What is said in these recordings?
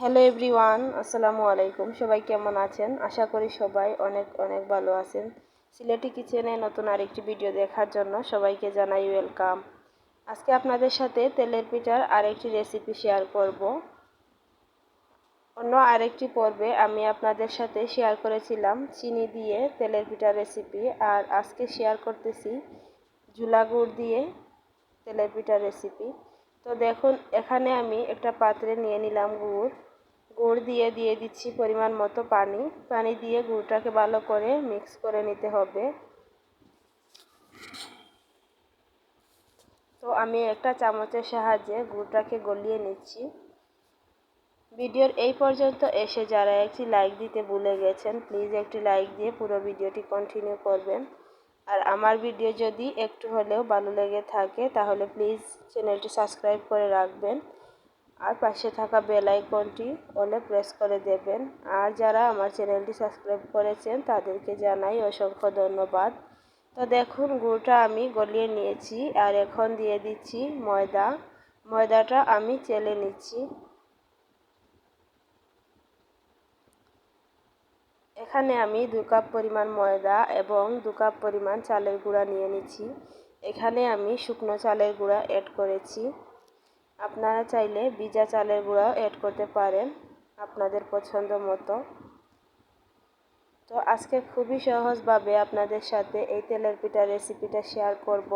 Hello everyone, আসসালামু আলাইকুম। সবাই কেমন আছেন? আশা করি সবাই অনেক অনেক ভালো আছেন। সিলেটি কিচেনে নতুন আরেকটি ভিডিও দেখার জন্য সবাইকে জানাই ওয়েলকাম। আজকে আপনাদের সাথে তেলের পিঠার আরেকটি রেসিপি শেয়ার করব। অন্য আরেকটি পর্বে আমি আপনাদের সাথে শেয়ার করেছিলাম চিনি দিয়ে তেলের পিঠার রেসিপি, আর আজকে শেয়ার করতেছি ঝুলা গুড় দিয়ে তেলের পিঠার রেসিপি। তো দেখুন, এখানে আমি একটা পাত্রে নিয়ে নিলাম গুড়। গুড় দিয়ে দিয়ে দিচ্ছি পরিমাণ মতো পানি। পানি দিয়ে গুড়টাকে ভালো করে মিক্স করে নিতে হবে। তো আমি একটা চামচের সাহায্যে গুড়টাকে গলিয়ে নিচ্ছি। ভিডিওর এই পর্যন্ত এসে যারা একটি লাইক দিতে ভুলে গেছেন, প্লিজ একটি লাইক দিয়ে পুরো ভিডিওটি কন্টিনিউ করবেন। আর আমার ভিডিও যদি একটু হলেও ভালো লেগে থাকে, তাহলে প্লিজ চ্যানেলটি সাবস্ক্রাইব করে রাখবেন। আর পাশে থাকা বেল আইকনটি অলে প্রেস করে দেবেন। আর যারা আমার চ্যানেলটি সাবস্ক্রাইব করেছেন, তাদেরকে জানাই অসংখ্য ধন্যবাদ। তো দেখুন, গুড়টা আমি গলিয়ে নিয়েছি আর এখন দিয়ে দিচ্ছি ময়দা। ময়দাটা আমি চেলে নিচ্ছি। এখানে আমি দু কাপ পরিমাণ ময়দা এবং দু কাপ পরিমাণ চালের গুঁড়া নিয়ে নিচ্ছি। এখানে আমি শুকনো চালের গুঁড়া অ্যাড করেছি। আপনারা চাইলে ভিজা চালের গুঁড়াও অ্যাড করতে পারেন আপনাদের পছন্দ মতো। তো আজকে খুবই সহজভাবে আপনাদের সাথে এই তেলের পিঠা রেসিপিটা শেয়ার করব।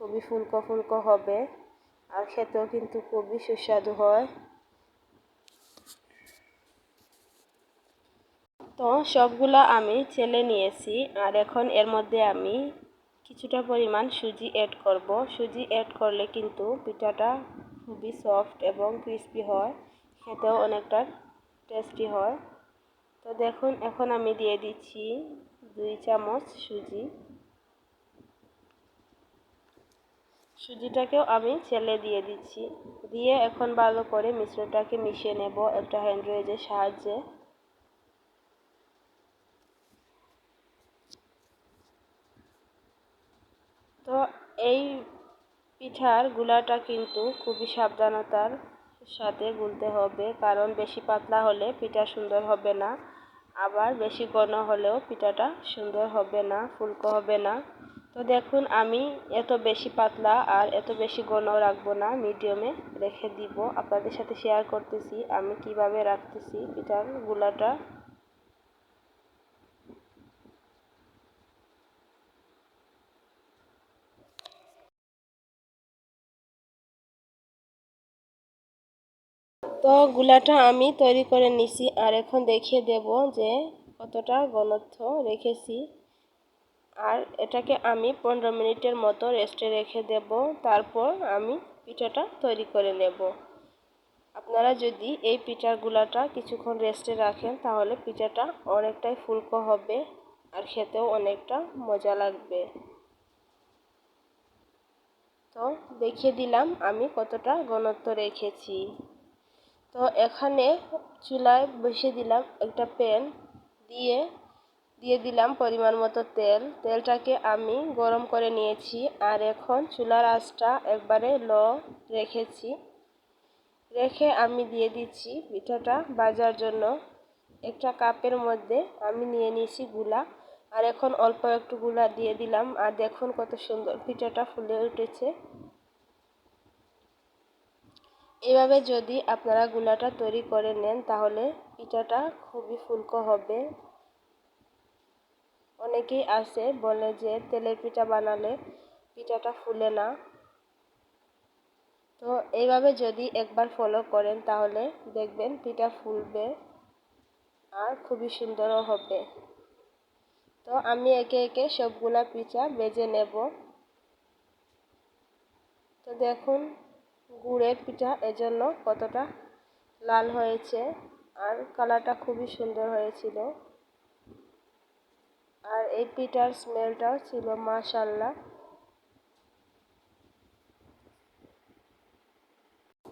খুবই ফুলকো ফুলকো হবে আর খেতেও কিন্তু খুবই সুস্বাদু হয়। তো সবগুলো আমি ছেলে নিয়েছি আর এখন এর মধ্যে আমি কিছুটা পরিমাণ সুজি অ্যাড করব। সুজি অ্যাড করলে কিন্তু পিঠাটা খুবই সফট এবং ক্রিস্পি হয়, খেতেও অনেকটা টেস্টি হয়। তো দেখুন, এখন আমি দিয়ে দিচ্ছি দুই চামচ সুজি। সুজিটাকেও আমি ছেলে দিয়ে দিচ্ছি। দিয়ে এখন ভালো করে মিশ্রণটাকে মিশিয়ে নেব একটা হ্যান্ড রয়েজের সাহায্যে। তো এই পিঠার গুলাটা কিন্তু খুবই সাবধানতার সাথে গুলতে হবে, কারণ বেশি পাতলা হলে পিঠা সুন্দর হবে না। আবার বেশি ঘন হলেও পিঠাটা সুন্দর হবে না, ফুলকো হবে না। তো দেখুন, আমি এত বেশি পাতলা আর এত বেশি ঘন রাখব না, মিডিয়ামে রেখে দিব। আপনাদের সাথে শেয়ার করতেছি, আমি কীভাবে রাখতেছি পিঠার গুলাটা তো গুলাটা আমি তৈরি করে নিছি আর এখন দেখিয়ে দেব যে কতটা ঘনত্ব রেখেছি। আর এটাকে আমি পনেরো মিনিটের মতো রেস্টে রেখে দেব, তারপর আমি পিঠাটা তৈরি করে নেব। আপনারা যদি এই পিঠার গুলাটা কিছুক্ষণ রেস্টে রাখেন, তাহলে পিঠাটা অনেকটাই ফুলকো হবে আর খেতেও অনেকটা মজা লাগবে। তো দেখিয়ে দিলাম আমি কতটা ঘনত্ব রেখেছি। তো এখানে চুলায় বসিয়ে দিলাম একটা প্যান দিয়ে দিয়ে দিলাম পরিমাণ মতো তেল। তেলটাকে আমি গরম করে নিয়েছি আর এখন চুলার আঁচটা একবারে লো রেখেছি। রেখে আমি দিয়ে দিচ্ছি পিঠাটা বাজার জন্য। একটা কাপের মধ্যে আমি নিয়ে নিয়েছি গুলা। আর এখন অল্প একটু গুলা দিয়ে দিলাম। আর দেখুন কত সুন্দর পিঠাটা ফুলে উঠেছে। এভাবে যদি আপনারা গুলাটা তৈরি করে নেন, তাহলে পিঠাটা খুবই ফুলকো হবে। অনেকেই আছে বলে যে তেলের পিঠা বানালে পিঠাটা ফুলে না। তো এইভাবে যদি একবার ফলো করেন, তাহলে দেখবেন পিঠা ফুলবে আর খুবই সুন্দরও হবে। তো আমি একে একে সবগুলা পিঠা বেজে নেব। তো দেখুন গুড়ের পিঠা এজন্য কতটা লাল হয়েছে আর কালারটা খুবই সুন্দর হয়েছিল। আর এই পিঠার স্মেলটাও ছিল মাশাল্লাহ।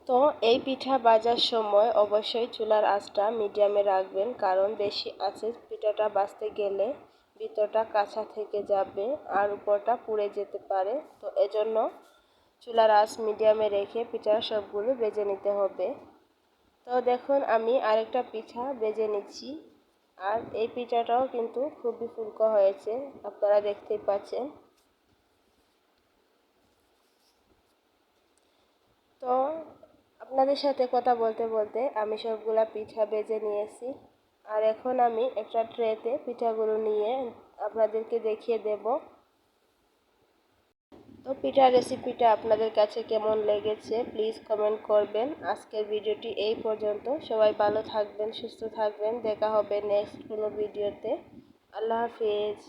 তো এই পিঠা বাজার সময় অবশ্যই চুলার আঁচটা মিডিয়ামে রাখবেন, কারণ বেশি আছে পিঠাটা বাঁচতে গেলে ভিতরটা কাঁচা থেকে যাবে আর উপরটা পুড়ে যেতে পারে। তো এজন্য চুলার আঁচ মিডিয়ামে রেখে পিঠা সবগুলো বেজে নিতে হবে। তো দেখুন, আমি আরেকটা পিঠা বেজে নিচ্ছি। আর এই পিঠাটাও কিন্তু খুবই ফুলকো হয়েছে, আপনারা দেখতেই পাচ্ছেন। তো আপনাদের সাথে কথা বলতে বলতে আমি সবগুলা পিঠা বেজে নিয়েছি। আর এখন আমি একটা ট্রেতে পিঠাগুলো নিয়ে আপনাদেরকে দেখিয়ে দেব। তো পিঠার রেসিপিটা আপনাদের কাছে কেমন লেগেছে প্লিজ কমেন্ট করবেন। আজকের ভিডিওটি এই পর্যন্ত। সবাই ভালো থাকবেন, সুস্থ থাকবেন। দেখা হবে নেক্সট কোনো ভিডিওতে আল্লাহ হাফিজ।